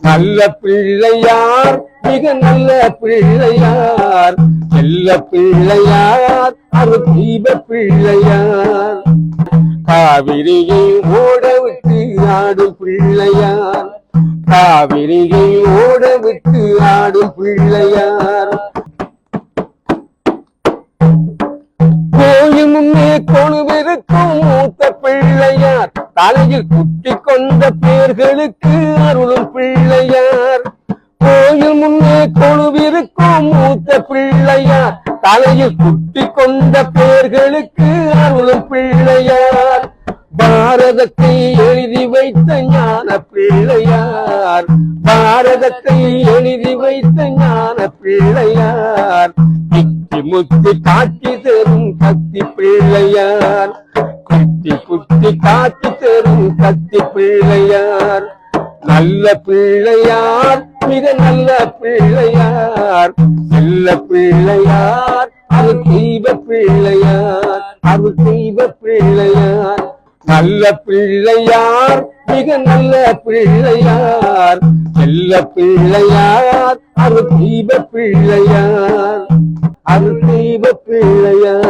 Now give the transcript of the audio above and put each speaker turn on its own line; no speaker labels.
நல்ல பிள்ளையார் மிக நல்ல பிள்ளையார். செல்ல பிள்ளையார் அது தீப பிள்ளையார். காவிரியை ஓட விட்டு ஆடும் பிள்ளையார். காவிரியை ஓட விட்டு ஆடும் பிள்ளையார். கோயில் முன்னே கொழுவிருக்கும் மூத்த பிள்ளையார். தலையில் குட்டி கொண்ட பேர்களுக்கு அருளும் பிள்ளையார். கோயில் முன்னே கொழுவிருக்கும் மூத்த பிள்ளையார். தலையில் குட்டி கொண்ட பேர்களுக்கு அருளும் பிள்ளையார். பாரதத்தை எழுதி வைத்த ஞான பிள்ளையார். பாரதத்தை எழுதி வைத்த ஞான பிள்ளையார். கிட்டி முத்தி காட்சி தரும் கத்தி பிள்ளையார். குத்தி குத்தி காட்சி தரும் கத்தி பிள்ளையார். நல்ல பிள்ளையார் மிக நல்ல பிள்ளையார். நல்ல பிள்ளையார் அது தெய்வ பிள்ளையார். அது தெய்வ பிள்ளையார். நல்ல பிள்ளையார் மிக நல்ல பிள்ளையார். நல்ல பிள்ளையார் அது தெய்வ பிள்ளையார். அது தெய்வ பிள்ளையார்.